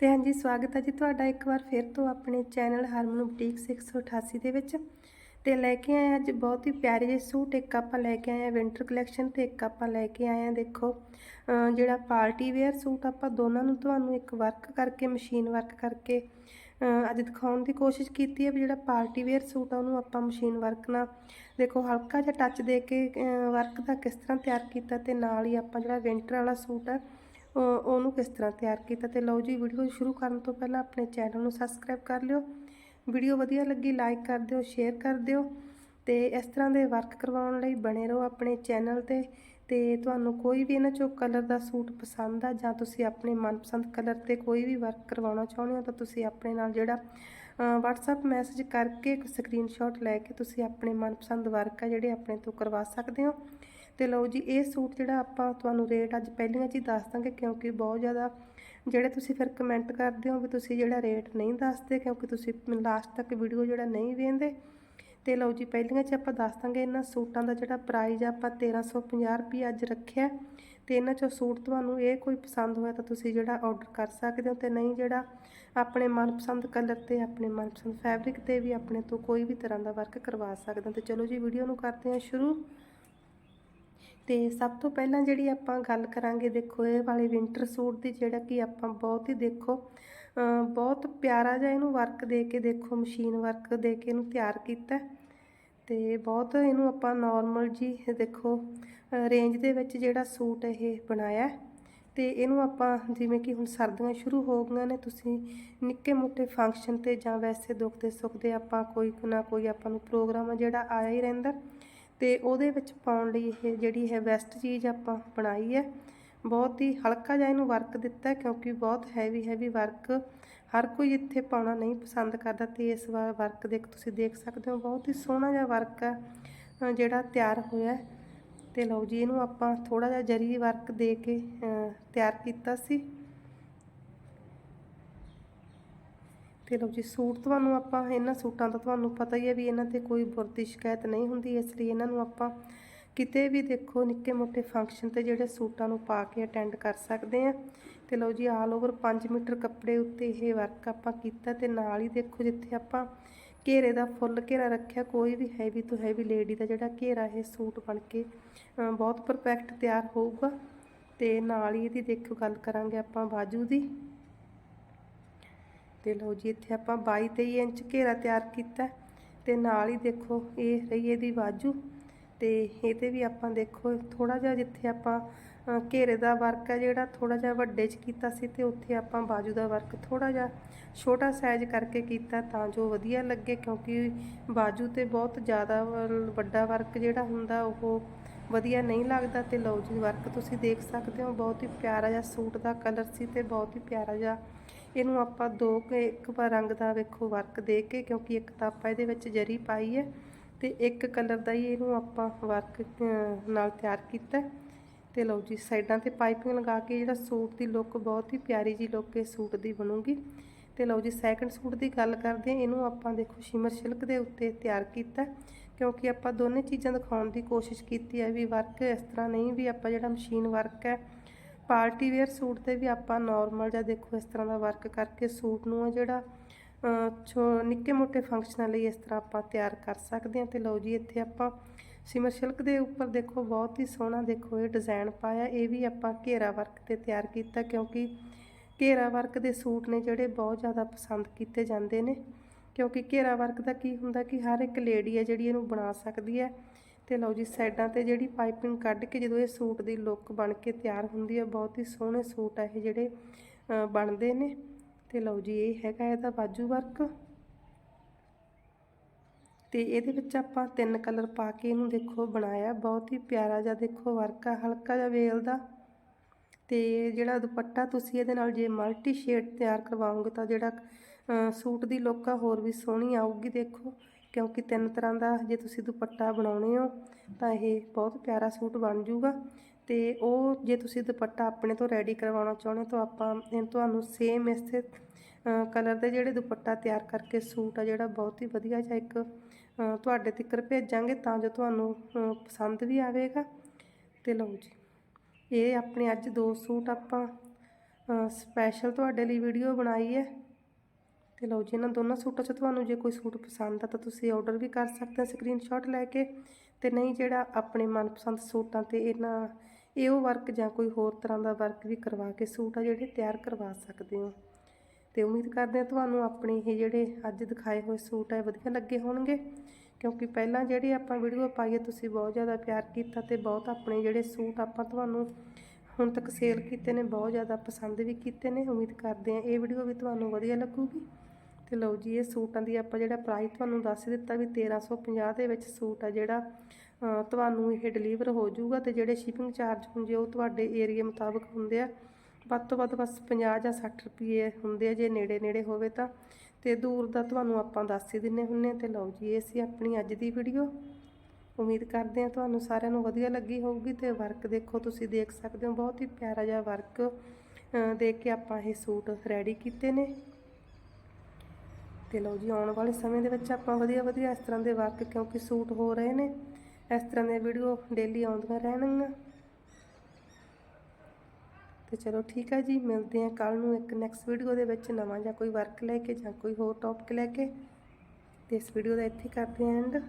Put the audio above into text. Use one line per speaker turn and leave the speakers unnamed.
ਤੇ ਹਾਂਜੀ, ਸਵਾਗਤ ਹੈ ਜੀ ਤੁਹਾਡਾ ਇੱਕ ਵਾਰ ਫਿਰ ਤੋਂ ਆਪਣੇ ਚੈਨਲ ਹਰਮਨ ਬੁਟੀਕ 688 ਦੇ ਵਿੱਚ। ਤੇ ਲੈ ਕੇ ਆਏ ਹਾਂ ਅੱਜ ਬਹੁਤ ਹੀ ਪਿਆਰੇ ਜਿਹੇ ਸੂਟ, ਇੱਕ ਆਪਾਂ ਲੈ ਕੇ ਆਏ ਹਾਂ ਵਿੰਟਰ ਕਲੈਕਸ਼ਨ ਤੇ ਇੱਕ ਆਪਾਂ ਲੈ ਕੇ ਆਏ ਹਾਂ ਦੇਖੋ ਜਿਹੜਾ ਪਾਰਟੀ ਵੇਅਰ ਸੂਟ ਆਪਾਂ ਦੋਨਾਂ ਨੂੰ ਤੁਹਾਨੂੰ ਇੱਕ ਵਰਕ ਕਰਕੇ ਮਸ਼ੀਨ ਵਰਕ ਕਰਕੇ ਅੱਜ ਦਿਖਾਉਣ ਦੀ ਕੋਸ਼ਿਸ਼ ਕੀਤੀ ਹੈ ਵੀ ਜਿਹੜਾ ਪਾਰਟੀ ਵੇਅਰ ਸੂਟ ਆ ਉਹਨੂੰ ਆਪਾਂ ਮਸ਼ੀਨ ਵਰਕ ਨਾਲ ਦੇਖੋ, ਹਲਕਾ ਜਿਹਾ ਟੱਚ ਦੇ ਕੇ ਵਰਕ ਦਾ ਕਿਸ ਤਰ੍ਹਾਂ ਤਿਆਰ ਕੀਤਾ ਤੇ ਨਾਲ ਹੀ ਆਪਾਂ ਜਿਹੜਾ ਵਿੰਟਰ ਵਾਲਾ ਸੂਟ ਆ ਉਹਨੂੰ ਕਿਸ ਤਰ੍ਹਾਂ ਤਿਆਰ ਕੀਤਾ ਤੇ ਲਓ ਜੀ ਵੀਡੀਓ ਸ਼ੁਰੂ ਕਰਨ ਤੋਂ ਪਹਿਲਾਂ ਆਪਣੇ ਚੈਨਲ ਨੂੰ ਸਬਸਕ੍ਰਾਈਬ ਕਰ ਲਿਓ। ਵੀਡੀਓ ਵਧੀਆ ਲੱਗੀ ਲਾਈਕ ਕਰ ਦਿਓ ਸ਼ੇਅਰ ਕਰ ਦਿਓ ਤੇ ਇਸ ਤਰ੍ਹਾਂ ਦੇ ਵਰਕ ਕਰਵਾਉਣ ਲਈ ਬਣੇ ਰਹੋ ਆਪਣੇ ਚੈਨਲ ਤੇ ਤੇ ਤੁਹਾਨੂੰ ਕੋਈ ਵੀ ਇਹਨਾਂ ਚੋਂ ਕਲਰ ਦਾ ਸੂਟ ਪਸੰਦ ਆ ਜਾਂ ਤੁਸੀਂ ਆਪਣੇ ਮਨਪਸੰਦ ਕਲਰ ਤੇ ਕੋਈ ਵੀ ਵਰਕ ਕਰਵਾਉਣਾ ਚਾਹੁੰਦੇ ਹੋ ਤਾਂ ਤੁਸੀਂ ਆਪਣੇ ਨਾਲ ਜਿਹੜਾ WhatsApp ਮੈਸੇਜ ਕਰਕੇ ਇੱਕ ਸਕਰੀਨਸ਼ਾਟ ਲੈ ਕੇ ਤੁਸੀਂ ਆਪਣੇ ਮਨਪਸੰਦ ਵਰਕ ਆ ਜਿਹੜੇ ਆਪਣੇ ਤੋਂ ਕਰਵਾ ਸਕਦੇ ਹੋ। ਤੇ ਲਓ ਜੀ, ਇਹ ਸੂਟ ਜਿਹੜਾ ਆਪਾਂ ਤੁਹਾਨੂੰ ਰੇਟ ਅੱਜ ਪਹਿਲੀਆਂ 'ਚ ਹੀ ਦੱਸ ਦਾਂਗੇ, ਕਿਉਂਕਿ ਬਹੁਤ ਜ਼ਿਆਦਾ ਜਿਹੜੇ ਤੁਸੀਂ ਫਿਰ ਕਮੈਂਟ ਕਰਦੇ ਹੋ ਵੀ ਤੁਸੀਂ ਜਿਹੜਾ ਰੇਟ ਨਹੀਂ ਦੱਸਦੇ, ਕਿਉਂਕਿ ਤੁਸੀਂ ਲਾਸਟ ਤੱਕ ਵੀਡੀਓ ਜਿਹੜਾ ਨਹੀਂ ਵੇਖਦੇ। ਤੇ ਲਓ ਜੀ, ਪਹਿਲੀਆਂ 'ਚ ਆਪਾਂ ਦੱਸ ਦਾਂਗੇ, ਇਹਨਾਂ ਸੂਟਾਂ ਦਾ ਜਿਹੜਾ ਪ੍ਰਾਈਜ਼ ਆ ਆਪਾਂ 1350 ਰੁਪਏ ਅੱਜ ਰੱਖਿਆ। ਤੇ ਇਹਨਾਂ 'ਚੋਂ ਸੂਟ ਤੁਹਾਨੂੰ ਇਹ ਕੋਈ ਪਸੰਦ ਹੋਇਆ ਤਾਂ ਤੁਸੀਂ ਜਿਹੜਾ ਆਰਡਰ ਕਰ ਸਕਦੇ ਹੋ ਤੇ ਨਹੀਂ ਜਿਹੜਾ ਆਪਣੇ ਮਨਪਸੰਦ ਕਲਰ ਤੇ, ਆਪਣੇ ਮਨਪਸੰਦ ਫੈਬਰਿਕ ਤੇ ਵੀ ਆਪਣੇ ਤੋਂ ਕੋਈ ਵੀ ਤਰ੍ਹਾਂ ਦਾ ਵਰਕ ਕਰਵਾ ਸਕਦੇ ਹੋ। ਤੇ ਚਲੋ ਜੀ ਵੀਡੀਓ ਨੂੰ ਕਰਦੇ ਹਾਂ ਸ਼ੁਰੂ। ਤੇ ਸਭ ਤੋਂ ਪਹਿਲਾਂ ਜਿਹੜੀ ਆਪਾਂ ਗੱਲ ਕਰਾਂਗੇ, ਦੇਖੋ ਇਹ ਵਾਲੇ ਵਿੰਟਰ ਸੂਟ ਦੀ ਜਿਹੜਾ ਕਿ ਆਪਾਂ ਬਹੁਤ ਹੀ ਦੇਖੋ ਬਹੁਤ ਪਿਆਰਾ ਜਿਹਾ ਇਹਨੂੰ ਵਰਕ ਦੇ ਕੇ ਦੇਖੋ ਮਸ਼ੀਨ ਵਰਕ ਦੇ ਕੇ ਇਹਨੂੰ ਤਿਆਰ ਕੀਤਾ ਤੇ ਬਹੁਤ ਇਹਨੂੰ ਆਪਾਂ ਨਾਰਮਲ ਜੀ ਦੇਖੋ ਰੇਂਜ ਦੇ ਵਿੱਚ ਜਿਹੜਾ ਸੂਟ ਇਹ ਬਣਾਇਆ ਹੈ। ਤੇ ਇਹਨੂੰ ਆਪਾਂ ਜਿਵੇਂ ਕਿ ਹੁਣ ਸਰਦੀਆਂ ਸ਼ੁਰੂ ਹੋ ਗਈਆਂ ਨੇ, ਤੁਸੀਂ ਨਿੱਕੇ ਮੋਟੇ ਫੰਕਸ਼ਨ ਤੇ ਜਾਂ ਵੈਸੇ ਦੁੱਖ ਦੇ ਸੁੱਖ ਦੇ ਆਪਾਂ ਕੋਈ ਨਾ ਕੋਈ ਆਪਾਂ ਨੂੰ ਪ੍ਰੋਗਰਾਮ ਆ ਜਿਹੜਾ ਆਇਆ ਹੀ ਰਹਿੰਦਾ ਤੇ ਉਹਦੇ ਵਿੱਚ ਪਾਉਣ ਲਈ ਇਹ ਜਿਹੜੀ ਹੈ ਬੈਸਟ ਚੀਜ਼ ਆਪਾਂ ਬਣਾਈ ਹੈ ਬਹੁਤ ਹੀ ਹਲਕਾ ਜਿਹਾ ਇਹਨੂੰ ਵਰਕ ਦਿੱਤਾ ਕਿਉਂਕਿ ਬਹੁਤ ਹੈਵੀ ਹੈਵੀ ਵਰਕ ਹਰ ਕੋਈ ਇੱਥੇ ਪਾਉਣਾ ਨਹੀਂ ਪਸੰਦ ਕਰਦਾ ਤੇ ਇਸ ਵਾਰ ਵਰਕ ਦੇਖ ਤੁਸੀਂ ਦੇਖ ਸਕਦੇ ਹੋ ਬਹੁਤ ਹੀ ਸੋਹਣਾ ਜਿਹਾ ਵਰਕ ਹੈ ਜਿਹੜਾ ਤਿਆਰ ਹੋਇਆ ਹੈ। ਤੇ ਲਓ ਜੀ, ਇਹਨੂੰ ਆਪਾਂ ਥੋੜਾ ਜਿਹਾ ਜਰੀ ਵਰਕ ਦੇ ਕੇ ਤਿਆਰ ਕੀਤਾ ਸੀ ਤੇ ਲਓ ਜੀ, ਸੂਟ ਤੁਹਾਨੂੰ ਆਪਾਂ, ਇਹਨਾਂ ਸੂਟਾਂ ਦਾ ਤੁਹਾਨੂੰ ਪਤਾ ਹੀ ਹੈ ਵੀ ਇਹਨਾਂ ਤੇ ਕੋਈ ਬੁਰਦੀ ਸ਼ਿਕਾਇਤ ਨਹੀਂ ਹੁੰਦੀ, ਇਸ ਲਈ ਇਹਨਾਂ ਨੂੰ ਆਪਾਂ ਕਿਤੇ ਵੀ ਦੇਖੋ ਨਿੱਕੇ ਮੋਟੇ ਫੰਕਸ਼ਨ ਤੇ ਜਿਹੜੇ ਸੂਟਾਂ ਨੂੰ ਪਾ ਕੇ ਅਟੈਂਡ ਕਰ ਸਕਦੇ ਆ ਤੇ ਲਓ ਜੀ ਆਲ ਓਵਰ 5 ਮੀਟਰ ਕੱਪੜੇ ਉੱਤੇ ਇਹ ਵਰਕ ਆਪਾਂ ਕੀਤਾ ਤੇ ਨਾਲ ਹੀ ਦੇਖੋ ਜਿੱਥੇ ਆਪਾਂ ਘੇਰੇ ਦਾ ਫੁੱਲ ਘੇਰਾ ਰੱਖਿਆ, ਕੋਈ ਵੀ ਹੈਵੀ ਤੋਂ ਹੈਵੀ ਲੇਡੀ ਦਾ ਜਿਹੜਾ ਘੇਰਾ ਇਹ ਸੂਟ ਬਣ ਕੇ ਬਹੁਤ ਪਰਫੈਕਟ ਤਿਆਰ ਹੋਊਗਾ। ਤੇ ਨਾਲ ਹੀ ਇਹਦੀ ਦੇਖੋ ਗੱਲ ਕਰਾਂਗੇ ਆਪਾਂ ਬਾਜੂ ਦੀ। ਤੇ ਲਓ ਜੀ, ਇੱਥੇ ਆਪਾਂ 22 23 ਇੰਚ ਘੇਰਾ ਤਿਆਰ ਕੀਤਾ ਹੈ ਤੇ ਨਾਲ ਹੀ ਦੇਖੋ ਇਹ ਰਹੀ ਇਹਦੀ ਬਾਜੂ ਤੇ ਇਹਤੇ ਵੀ ਆਪਾਂ ਦੇਖੋ ਥੋੜਾ ਜਿਹਾ ਜਿੱਥੇ ਆਪਾਂ ਘੇਰੇ ਦਾ ਵਰਕ ਹੈ ਜਿਹੜਾ ਥੋੜਾ ਜਿਹਾ ਵੱਡੇ 'ਚ ਕੀਤਾ ਸੀ ਤੇ ਉੱਥੇ ਆਪਾਂ ਬਾਜੂ ਦਾ ਵਰਕ ਥੋੜਾ ਜਿਹਾ ਛੋਟਾ ਸਾਈਜ਼ ਕਰਕੇ ਕੀਤਾ ਤਾਂ ਜੋ ਵਧੀਆ ਲੱਗੇ ਕਿਉਂਕਿ ਬਾਜੂ ਤੇ ਬਹੁਤ ਜ਼ਿਆਦਾ ਵੱਡਾ ਵਰਕ ਜਿਹੜਾ ਹੁੰਦਾ ਉਹ ਵਧੀਆ ਨਹੀਂ ਲੱਗਦਾ ਤੇ ਲਓ ਜੀ, ਵਰਕ ਤੁਸੀਂ ਦੇਖ ਸਕਦੇ ਹੋ, ਬਹੁਤ ਹੀ ਪਿਆਰਾ ਜਿਹਾ ਸੂਟ ਦਾ ਕਲਰ ਸੀ ਤੇ ਬਹੁਤ ਹੀ ਪਿਆਰਾ ਜਿਹਾ ਇਹਨੂੰ ਆਪਾਂ ਦੋ ਕੁ, ਇੱਕ ਵਾਰ ਰੰਗ ਦਾ ਵੇਖੋ ਵਰਕ ਦੇ ਕੇ, ਕਿਉਂਕਿ ਇੱਕ ਤਾਂ ਆਪਾਂ ਇਹਦੇ ਵਿੱਚ ਜਰੀ ਪਾਈ ਹੈ ਤੇ ਇੱਕ ਕਲਰ ਦਾ ਹੀ ਇਹਨੂੰ ਆਪਾਂ ਵਰਕ ਨਾਲ ਤਿਆਰ ਕੀਤਾ ਹੈ। ਤੇ ਲਓ ਜੀ, ਸਾਈਡਾਂ ਤੇ ਪਾਈਪਿੰਗ ਲਗਾ ਕੇ ਜਿਹੜਾ ਸੂਟ ਦੀ ਲੁੱਕ ਬਹੁਤ ਹੀ ਪਿਆਰੀ ਜੀ ਲੁੱਕ ਇਸ ਸੂਟ ਦੀ ਬਣੂਗੀ ਤੇ ਲਓ ਜੀ ਸੈਕੰਡ ਸੂਟ ਦੀ ਗੱਲ ਕਰਦੇ ਹਾਂ, ਇਹਨੂੰ ਆਪਾਂ ਦੇਖੋ ਸ਼ਿਮਰ ਸਿਲਕ ਦੇ ਉੱਤੇ ਤਿਆਰ ਕੀਤਾ ਕਿਉਂਕਿ ਆਪਾਂ ਦੋਨੇ ਚੀਜ਼ਾਂ ਦਿਖਾਉਣ ਦੀ ਕੋਸ਼ਿਸ਼ ਕੀਤੀ ਹੈ ਵੀ ਵਰਕ ਇਸ ਤਰ੍ਹਾਂ ਨਹੀਂ, ਵੀ ਆਪਾਂ ਜਿਹੜਾ ਮਸ਼ੀਨ ਵਰਕ ਹੈ ਪਾਰਟੀ ਵੇਅਰ ਸੂਟ ਤੇ ਵੀ ਆਪਾਂ ਨਾਰਮਲ ਜਿਹਾ ਦੇਖੋ ਇਸ ਤਰ੍ਹਾਂ ਦਾ ਵਰਕ ਕਰਕੇ ਸੂਟ ਨੂੰ ਆ ਜਿਹੜਾ ਛੋ, ਨਿੱਕੇ ਮੋਟੇ ਫੰਕਸ਼ਨਾਂ ਲਈ ਇਸ ਤਰ੍ਹਾਂ ਆਪਾਂ ਤਿਆਰ ਕਰ ਸਕਦੇ ਹਾਂ ਤੇ ਲਓ ਜੀ ਇੱਥੇ ਆਪਾਂ ਸਿਮਰ ਸਿਲਕ ਦੇ ਉੱਪਰ ਦੇਖੋ ਬਹੁਤ ਹੀ ਸੋਹਣਾ ਦੇਖੋ ਇਹ ਡਿਜ਼ਾਈਨ ਪਾਇਆ, ਇਹ ਵੀ ਆਪਾਂ ਘੇਰਾ ਵਰਕ ਤੇ ਤਿਆਰ ਕੀਤਾ ਕਿਉਂਕਿ ਘੇਰਾ ਵਰਕ ਦੇ ਸੂਟ ਨੇ ਜਿਹੜੇ ਬਹੁਤ ਜ਼ਿਆਦਾ ਪਸੰਦ ਕੀਤੇ ਜਾਂਦੇ ਨੇ ਕਿਉਂਕਿ ਘੇਰਾ ਵਰਕ ਦਾ ਕੀ ਹੁੰਦਾ ਕਿ ਹਰ ਇੱਕ ਲੇਡੀ ਹੈ ਜਿਹੜੀ ਇਹਨੂੰ ਬਣਾ ਸਕਦੀ ਹੈ। ਤੇ ਲਓ ਜੀ, ਸਾਈਡਾਂ ਤੇ ਜਿਹੜੀ ਪਾਈਪਿੰਗ ਕੱਢ ਕੇ ਜਦੋਂ ਇਹ ਸੂਟ ਦੀ ਲੁੱਕ ਬਣ ਕੇ ਤਿਆਰ ਹੁੰਦੀ ਹੈ ਬਹੁਤ ਹੀ ਸੋਹਣੇ ਸੂਟ ਆ ਇਹ ਜਿਹੜੇ ਬਣਦੇ ਨੇ। ਤੇ ਲਓ ਜੀ, ਇਹ ਹੈਗਾ ਇਹਦਾ ਬਾਜੂ ਵਰਕ। ਤੇ ਇਹਦੇ ਵਿੱਚ ਆਪਾਂ ਤਿੰਨ ਕਲਰ ਪਾ ਕੇ ਇਹਨੂੰ ਦੇਖੋ, ਬਣਾਇਆ। ਬਹੁਤ ਹੀ ਪਿਆਰਾ ਜਿਹਾ ਦੇਖੋ ਵਰਕ ਆ, ਹਲਕਾ ਜਿਹਾ ਵੇਲ ਦਾ। ਤੇ ਜਿਹੜਾ ਦੁਪੱਟਾ ਤੁਸੀਂ ਇਹਦੇ ਨਾਲ ਜੇ ਮਲਟੀ ਸ਼ੇਡ ਤਿਆਰ ਕਰਵਾਉਂਗੇ ਤਾਂ ਜਿਹੜਾ ਸੂਟ ਦੀ ਲੁੱਕ ਆ ਹੋਰ ਵੀ ਸੋਹਣੀ ਆਊਗੀ, ਦੇਖੋ। ਕਿਉਂਕਿ ਤਿੰਨ ਤਰ੍ਹਾਂ ਦਾ ਜੇ ਤੁਸੀਂ ਦੁਪੱਟਾ ਬਣਾਉਣੇ ਹੋ, ਤਾਂ ਇਹ ਬਹੁਤ ਪਿਆਰਾ ਸੂਟ ਬਣ ਜਾਊਗਾ। ਤੇ ਉਹ ਜੇ ਤੁਸੀਂ ਦੁਪੱਟਾ ਆਪਣੇ ਤੋਂ ਰੈਡੀ ਕਰਵਾਉਣਾ ਚਾਹੁੰਦੇ ਹੋ, ਤਾਂ ਆਪਾਂ ਇਹ ਤੁਹਾਨੂੰ ਸੇਮ ਇਸੇ ਕਲਰ ਦੇ ਜਿਹੜੇ ਦੁਪੱਟਾ ਤਿਆਰ ਕਰਕੇ ਸੂਟ ਆ, ਜਿਹੜਾ ਬਹੁਤ ਹੀ ਵਧੀਆ ਜਿਹਾ ਇੱਕ ਤੁਹਾਡੇ ਤੱਕ ਭੇਜਾਂਗੇ, ਤਾਂ ਜੋ ਤੁਹਾਨੂੰ ਪਸੰਦ ਵੀ ਆਵੇਗਾ। ਤੇ ਲਓ ਜੀ, ਇਹ ਆਪਣੇ ਅੱਜ ਦੋ ਸੂਟ ਆਪਾਂ ਸਪੈਸ਼ਲ ਤੁਹਾਡੇ ਲਈ ਵੀਡੀਓ ਬਣਾਈ ਹੈ। ਤੇ ਲਓ ਜੀ, ਇਹਨਾਂ ਦੋਨਾਂ ਸੂਟਾਂ 'ਚ ਤੁਹਾਨੂੰ ਜੇ ਕੋਈ ਸੂਟ ਪਸੰਦ ਆ ਤਾਂ ਤੁਸੀਂ ਆਰਡਰ ਵੀ ਕਰ ਸਕਦੇ ਹੋ ਸਕਰੀਨਸ਼ਾਟ ਲੈ ਕੇ ਤੇ ਨਹੀਂ ਜਿਹੜਾ ਆਪਣੇ ਮਨਪਸੰਦ ਸੂਟਾਂ ਤੇ ਇਹਨਾਂ ਇਹ ਉਹ ਵਰਕ ਜਾਂ ਕੋਈ ਹੋਰ ਤਰ੍ਹਾਂ ਦਾ ਵਰਕ ਵੀ ਕਰਵਾ ਕੇ ਸੂਟ ਆ ਜਿਹੜੇ ਤਿਆਰ ਕਰਵਾ ਸਕਦੇ ਹੋ। ਤੇ ਉਮੀਦ ਕਰਦੇ ਹਾਂ ਤੁਹਾਨੂੰ ਆਪਣੇ ਇਹ ਜਿਹੜੇ ਅੱਜ ਦਿਖਾਏ ਹੋਏ ਸੂਟ ਆ ਵਧੀਆ ਲੱਗੇ ਹੋਣਗੇ। ਕਿਉਂਕਿ ਪਹਿਲਾਂ ਜਿਹੜੇ ਆਪਾਂ ਵੀਡੀਓ ਪਾਈਏ ਤੁਸੀਂ ਬਹੁਤ ਜ਼ਿਆਦਾ ਪਿਆਰ ਕੀਤਾ ਤੇ ਬਹੁਤ ਆਪਣੇ ਜਿਹੜੇ ਸੂਟ ਆਪਾਂ ਤੁਹਾਨੂੰ ਹੁਣ ਤੱਕ ਸੇਲ ਕੀਤੇ ਨੇ, ਬਹੁਤ ਜ਼ਿਆਦਾ ਪਸੰਦ ਵੀ ਕੀਤੇ ਨੇ। ਉਮੀਦ ਕਰਦੇ ਹਾਂ ਇਹ ਵੀਡੀਓ ਵੀ ਤੁਹਾਨੂੰ ਵਧੀਆ ਲੱਗੂਗੀ। ਤੇ ਲਓ ਜੀ ਇਹ ਸੂਟਾਂ ਦੀ ਆਪਾਂ ਜਿਹੜਾ ਪ੍ਰਾਈਸ ਤੁਹਾਨੂੰ ਦੱਸ ਦਿੱਤਾ ਵੀ 1350 ਦੇ ਵਿੱਚ ਸੂਟ ਆ ਜਿਹੜਾ ਤੁਹਾਨੂੰ ਇਹ ਡਿਲੀਵਰ ਹੋ ਜਾਊਗਾ ਤੇ ਜਿਹੜੇ ਸ਼ਿਪਿੰਗ ਚਾਰਜ ਹੁੰਦੇ ਉਹ ਤੁਹਾਡੇ ਏਰੀਆ ਮੁਤਾਬਕ ਹੁੰਦੇ ਆ। ਵੱਧ ਤੋਂ ਵੱਧ ਬਸ 50 ਜਾਂ 60 ਰੁਪਏ ਹੁੰਦੇ ਆ ਜੇ ਨੇੜੇ ਨੇੜੇ ਹੋਵੇ ਤਾਂ। ਤੇ ਦੂਰ ਦਾ ਤੁਹਾਨੂੰ ਆਪਾਂ ਦੱਸ ਹੀ ਦਿੰਨੇ ਹੁੰਨੇ ਤੇ ਲਓ ਜੀ ਇਹ ਸੀ ਆਪਣੀ ਅੱਜ ਦੀ ਵੀਡੀਓ ਉਮੀਦ ਕਰਦੇ ਹਾਂ ਤੁਹਾਨੂੰ ਸਾਰਿਆਂ ਨੂੰ ਵਧੀਆ ਲੱਗੀ ਹੋਊਗੀ ਤੇ ਵਰਕ ਦੇਖੋ ਤੁਸੀਂ ਦੇਖ ਸਕਦੇ ਹੋ ਬਹੁਤ ਹੀ ਪਿਆਰਾ ਜਿਹਾ ਵਰਕ ਅ, ਦੇਖ ਕੇ ਆਪਾਂ ਇਹ ਸੂਟ ਰੈਡੀ ਕੀਤੇ ਨੇ। ਤੇ ਲਓ ਜੀ, ਆਉਣ ਵਾਲੇ ਸਮੇਂ ਦੇ ਵਿੱਚ ਆਪਾਂ ਵਧੀਆ ਵਧੀਆ ਇਸ ਤਰ੍ਹਾਂ ਦੇ ਵਰਕ ਕਿਉਂਕਿ ਸੂਟ ਹੋ ਰਹੇ ਨੇ, ਇਸ ਤਰ੍ਹਾਂ ਦੀਆਂ ਵੀਡੀਓ ਡੇਲੀ ਆਉਂਦੀਆਂ ਰਹਿਣਗੀਆਂ। ਤੇ ਚਲੋ ਠੀਕ ਹੈ ਜੀ, ਮਿਲਦੇ ਹਾਂ ਕੱਲ ਨੂੰ ਇੱਕ ਨੈਕਸਟ ਵੀਡੀਓ ਦੇ ਵਿੱਚ, ਨਵਾਂ ਜਾਂ ਕੋਈ ਵਰਕ ਲੈ ਕੇ ਜਾਂ ਕੋਈ ਹੋਰ ਟੌਪਿਕ ਲੈ ਕੇ। ਤੇ ਇਸ ਵੀਡੀਓ ਦਾ ਇੱਥੇ ਕਰਦੇ ਹਾਂ ਐਂਡ